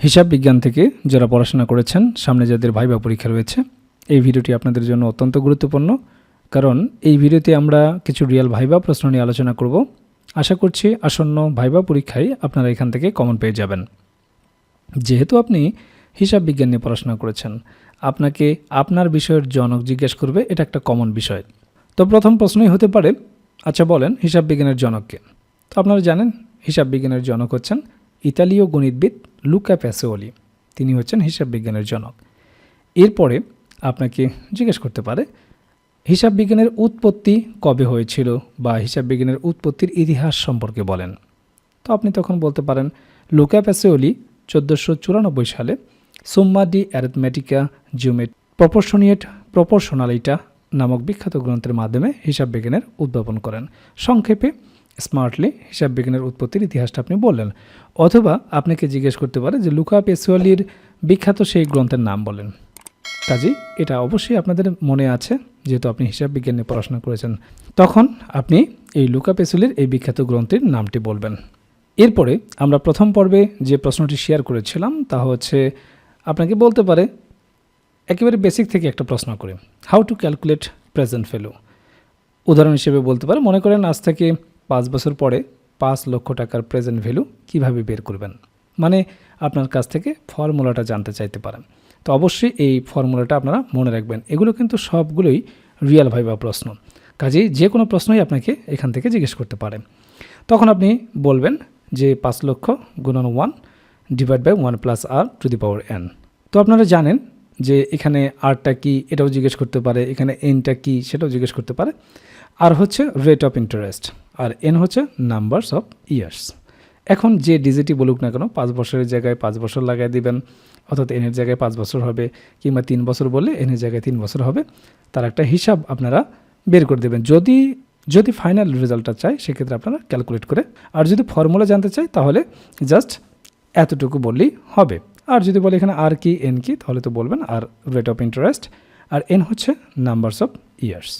হিসাব বিজ্ঞান থেকে যারা পড়াশোনা করেছেন, সামনে যাদের ভাইবা পরীক্ষা রয়েছে, এই ভিডিওটি আপনাদের জন্য অত্যন্ত গুরুত্বপূর্ণ। কারণ এই ভিডিওতে আমরা কিছু রিয়েল ভাইবা প্রশ্ন নিয়ে আলোচনা করব। আশা করছি আসন্ন ভাইবা পরীক্ষায় আপনারা এখান থেকে কমন পেয়ে যাবেন। যেহেতু আপনি হিসাব বিজ্ঞান নিয়ে পড়াশোনা করেছেন, আপনাকে আপনার বিষয়ের জনক জিজ্ঞেস করবে, এটা একটা কমন বিষয়। তো প্রথম প্রশ্নই হতে পারে আচ্ছা বলেন হিসাব বিজ্ঞানের জনককে। তো আপনারা জানেন, হিসাব বিজ্ঞানের জনক হচ্ছেন ইতালীয় গণিতবিদ লুকা প্যাসোলি তিনি হচ্ছেন হিসাব বিজ্ঞানের জনক। এরপরে আপনাকে জিজ্ঞেস করতে পারে, হিসাব বিজ্ঞানের উৎপত্তি কবে হয়েছিল বা হিসাব বিজ্ঞানের উৎপত্তির ইতিহাস সম্পর্কে বলেন। তো আপনি তখন বলতে পারেন, লুকা প্যাসেওলি চোদ্দোশো চুরানব্বই সালে সুম্মা ডি অ্যারিথমেটিকা জিওমেট প্রপোর্শনিয়েট প্রপোর্শনালিটা নামক বিখ্যাত গ্রন্থের মাধ্যমে হিসাব বিজ্ঞানের উদ্ভাবন করেন। সংক্ষেপে স্মার্টলি হিসাব বিজ্ঞানের উৎপত্তির ইতিহাসটা আপনি বললেন। অথবা আপনাকে জিজ্ঞেস করতে পারে যে লুকা পেসোয়ালির বিখ্যাত সেই গ্রন্থের নাম বলেন। কাজেই এটা অবশ্যই আপনাদের মনে আছে, যেহেতু আপনি হিসাব বিজ্ঞান নিয়ে পড়াশোনা করেছেন। তখন আপনি এই লুকা পেসুলির এই বিখ্যাত গ্রন্থের নামটি বলবেন। এরপরে আমরা প্রথম পর্বে যে প্রশ্নটি শেয়ার করেছিলাম, তা হচ্ছে আপনাকে বলতে পারে, একেবারে বেসিক থেকে একটা প্রশ্ন করে। How to calculate present value উদাহরণ হিসেবে বলতে পারে, মনে করেন আজ থেকে পাঁচ বছর পরে পাঁচ লক্ষ টাকার প্রেজেন্ট ভ্যালু কীভাবে বের করবেন? মানে আপনার কাছ থেকে ফর্মুলাটা জানতে চাইতে পারেন। তো অবশ্যই এই ফর্মুলাটা আপনারা মনে রাখবেন। এগুলো কিন্তু সবগুলোই রিয়াল ভাইবা প্রশ্ন। কাজেই যে কোনো প্রশ্নই আপনাকে এখান থেকে জিজ্ঞেস করতে পারে। তখন আপনি বলবেন যে পাঁচ লক্ষ গুণন one divide by one plus R to the power N তো আপনারা জানেন যে এখানে আরটা কি, এটাও জিজ্ঞেস করতে পারে। এখানে এনটা কি, সেটাও জিজ্ঞেস করতে পারে। আর হচ্ছে রেট অফ ইন্টারেস্ট আর এন হচ্ছে নাম্বারস অফ ইয়ার্স এখন যে ডিজিটই বলুক না কেন, পাঁচ বছরের জায়গায় পাঁচ বছর লাগাই দিবেন, অর্থাৎ এনের জায়গায় পাঁচ বছর হবে, কিংবা তিন বছর বললে এনের জায়গায় তিন বছর হবে, তার একটা হিসাব আপনারা বের করে দেবেন। যদি যদি ফাইনাল রেজাল্টটা চাই, সেক্ষেত্রে আপনারা ক্যালকুলেট করে, আর যদি ফর্মুলা জানতে চাই, তাহলে জাস্ট এতটুকু বললেই হবে। আর যদি বলে এখানে আর কি এন কি, তাহলে তো বলবেন, আর রেট অফ ইন্টারেস্ট আর এন হচ্ছে নাম্বারস অফ ইয়ার্স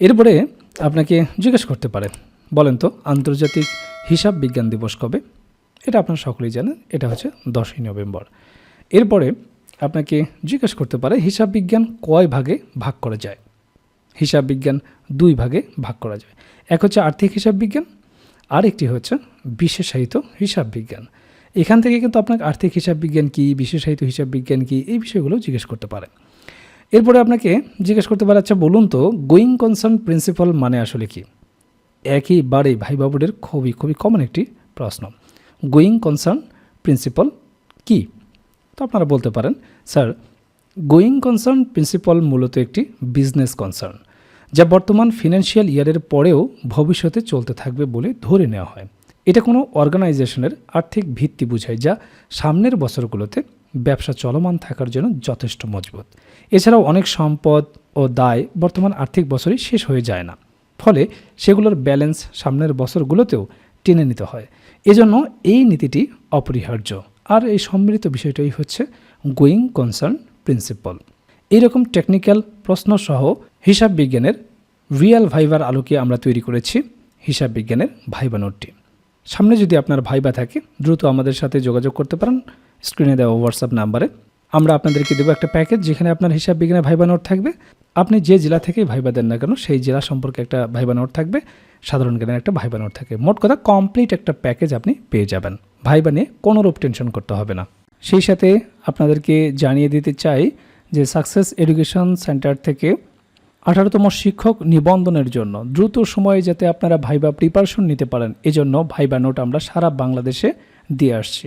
এরপরে আপনাকে জিজ্ঞেস করতে পারে, বলেন তো, আন্তর্জাতিক হিসাব বিজ্ঞান দিবস কবে? এটা আপনারা সকলেই জানেন, এটা হচ্ছে দশই নভেম্বর। এরপরে আপনাকে জিজ্ঞেস করতে পারে, হিসাব বিজ্ঞান কয় ভাগে ভাগ করা যায়? হিসাব বিজ্ঞান দুই ভাগে ভাগ করা যায়। এক হচ্ছে আর্থিক হিসাব বিজ্ঞান আর একটি হচ্ছে বিশেষায়িত হিসাব বিজ্ঞান। এখান থেকে কিন্তু আপনাকে আর্থিক হিসাব বিজ্ঞান কী, বিশেষায়িত হিসাব বিজ্ঞান কী, এই বিষয়গুলো জিজ্ঞেস করতে পারে। এরপরে আপনাকে জিজ্ঞেস করতে পারে আচ্ছা বলুন তো, গোয়িং কনসার্ন প্রিন্সিপাল মানে আসলে কি? একইবারে ভাই বাবুদের খুবই খুবই কমন একটি প্রশ্ন। গোয়িং কনসার্ন প্রিন্সিপাল কি? তো আপনারা বলতে পারেন, স্যার, গোয়িং কনসার্ন প্রিন্সিপাল মূলত একটি বিজনেস কনসার্ন যা বর্তমান ফিনান্সিয়াল ইয়ারের পরেও ভবিষ্যতে চলতে থাকবে বলে ধরে নেওয়া হয়। এটা কোনো অর্গানাইজেশনের আর্থিক ভিত্তি বোঝায়, যা সামনের বছরগুলোতে ব্যবসা চলমান থাকার জন্য যথেষ্ট মজবুত। এছাড়াও অনেক সম্পদ ও দায় বর্তমান আর্থিক বছরই শেষ হয়ে যায় না। ফলে সেগুলোর ব্যালেন্স সামনের বছরগুলোতেও টেনে নিতে হয়। এজন্য এই নীতিটি অপরিহার্য। আর এই সম্মিলিত বিষয়টাই হচ্ছে গোয়িং কনসার্ন প্রিন্সিপাল। এইরকম টেকনিক্যাল প্রশ্নসহ হিসাব বিজ্ঞানের রিয়াল ভাইবার আলোকে আমরা তৈরি করেছি হিসাব বিজ্ঞানের ভাইবা নোটটি। সামনে যদি আপনার ভাইবা থাকে, দ্রুত আমাদের সাথে যোগাযোগ করতে পারেন। স্ক্রিনে দেওয়া হোয়াটসঅ্যাপ নাম্বারে। আমরা আপনাদেরকে দেবো একটা প্যাকেজ যেখানে আপনার হিসাব বিজ্ঞানের ভাইবা নোট থাকবে। আপনি যে জেলা থেকেই ভাইবা দেন না কেন, সেই জেলা সম্পর্কে একটা ভাইবা নোট থাকবে। সাধারণ জ্ঞানের একটা ভাইবা নোট থাকে। মোট কথা কমপ্লিট একটা প্যাকেজ আপনি পেয়ে যাবেন। ভাইবা নিয়ে কোনোরূপ টেনশন করতে হবে না। সেই সাথে আপনাদেরকে জানিয়ে দিতে চাই যে সাকসেস এডুকেশন সেন্টার থেকে আঠারোতম শিক্ষক নিবন্ধনের জন্য দ্রুত সময়ে যাতে আপনারা ভাইবা প্রিপারেশন নিতে পারেন, এজন্য ভাইবা নোট আমরা সারা বাংলাদেশে দিয়ে আসছি।